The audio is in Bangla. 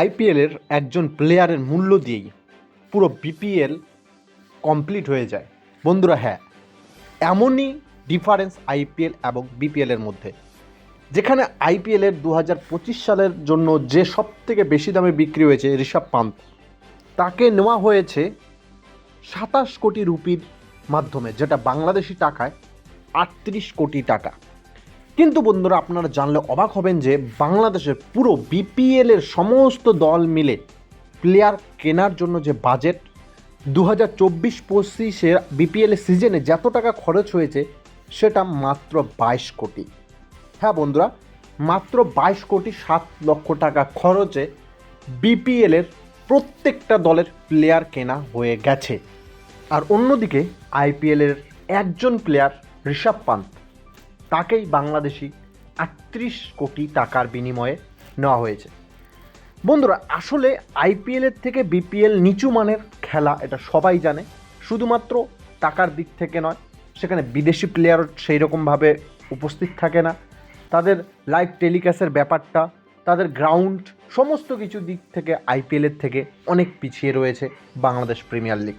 আইপিএলের একজন প্লেয়ারের মূল্য দিয়েই পুরো বিপিএল কমপ্লিট হয়ে যায়। বন্ধুরা হ্যাঁ এমনই ডিফারেন্স আইপিএল এবং বিপিএলের মধ্যে। যেখানে আইপিএলের দু হাজার পঁচিশ সালের জন্য যে সব থেকে বেশি দামে বিক্রি হয়েছে ঋষভ পান্ত, তাকে নেওয়া হয়েছে সাতাশ কোটি রুপির মাধ্যমে, যেটা বাংলাদেশি টাকায় আটত্রিশ কোটি টাকা। কিন্তু বন্ধুরা আপনারা জানলে অবাক হবেন যে বাংলাদেশের পুরো বিপিএলের সমস্ত দল মিলে প্লেয়ার কেনার জন্য যে বাজেট দু হাজার চব্বিশ পঁচিশের বিপিএলের সিজনে যত টাকা খরচ হয়েছে, সেটা মাত্র বাইশ কোটি। হ্যাঁ বন্ধুরা, মাত্র বাইশ কোটি সাত লক্ষ টাকা খরচে বিপিএলের প্রত্যেকটা দলের প্লেয়ার কেনা হয়ে গেছে। আর অন্যদিকে আইপিএলের একজন প্লেয়ার ঋষভ পান্ত। তাকেই বাংলাদেশি আটত্রিশ কোটি টাকার বিনিময়ে নেওয়া হয়েছে। বন্ধুরা, আসলে আইপিএলের থেকে বিপিএল নিচু মানের খেলা এটা সবাই জানে। শুধুমাত্র টাকার দিক থেকে নয়, সেখানে বিদেশি প্লেয়ার সেই রকমভাবে উপস্থিত থাকে না। তাদের লাইভ টেলিকাস্টের ব্যাপারটা, তাদের গ্রাউন্ড সমস্ত কিছু দিক থেকে আইপিএলের থেকে অনেক পিছিয়ে রয়েছে বাংলাদেশ প্রিমিয়ার লিগ